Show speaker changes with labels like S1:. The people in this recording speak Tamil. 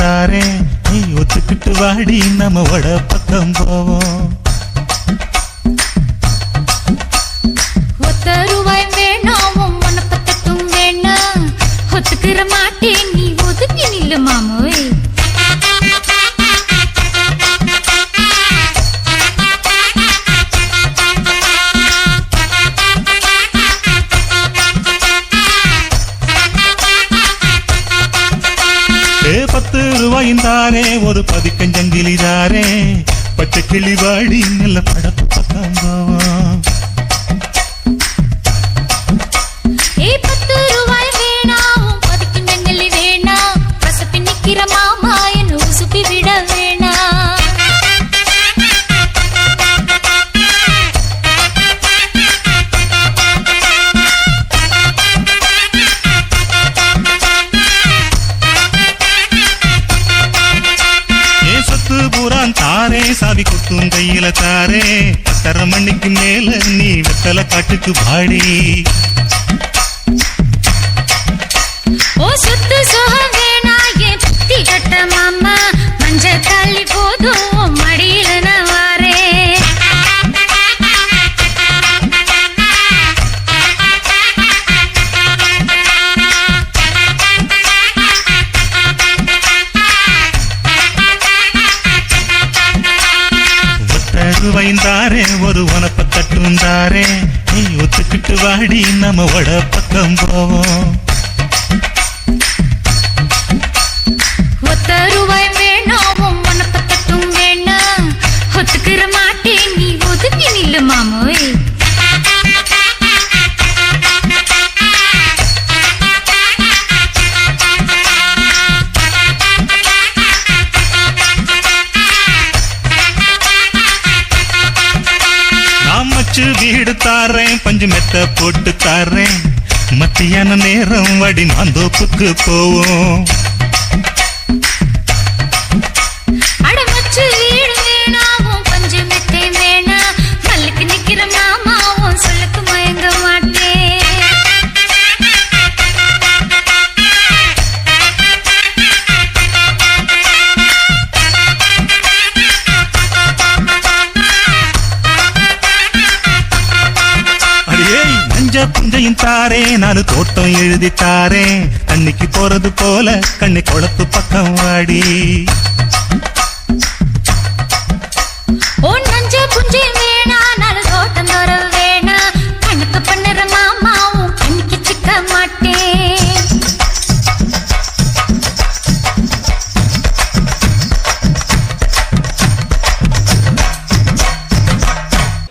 S1: ரூபாய்ந்தாரே நீ ஒத்துக்கிட்டு வாடி நம்ம வட பக்கம் போவோம்.
S2: ஒத்த ரூபாய் வேணாம் உன் மனப்பத்தட்டும் வேணாம். ஒத்துக்கிற மாட்டேன் நீ ஒதுக்கி நில்லு மாமோய்
S1: பாய்ந்தாரே ஒரு பதிக்கஞ்சங்கிலிதாரே பச்சை கிளி வாடி நல்ல படப்பு பக்கம் தாரே சாவி குத்தும் கையில தாரே. பத்தரை மணிக்கு மேல நீ வெத்தலை காட்டுக்கு பாடி.
S2: ஓ சுத்து சுகம் வேணாயே புத்தி கட்ட மாமா. மஞ்சள் தள்ளி போதும்.
S1: ஒரு உனப்ப தட்டுந்தாரே நீ ஒத்துக்கிட்டு வாடி நம்ம வட பக்கம் போவோம்
S2: ஒத்த ரூபாய் வேணாம் மனப்பத்தட்டும் வேணாம். ஒத்துக்கிற மாட்டேன் நீ ஒதுக்கி நில்லு மாமோய்
S1: நான் வீடு தாரேன். பஞ்சு மெத்த போட்டு தாரேன். மத்தியான நேரம் வடி நான் தோப்புக்கு போவோம். தாரே நாலு தோட்டம் எழுதி தாரே கண்ணிக்கு போறது போல கண்ணி குளத்து பக்கம் வாடி.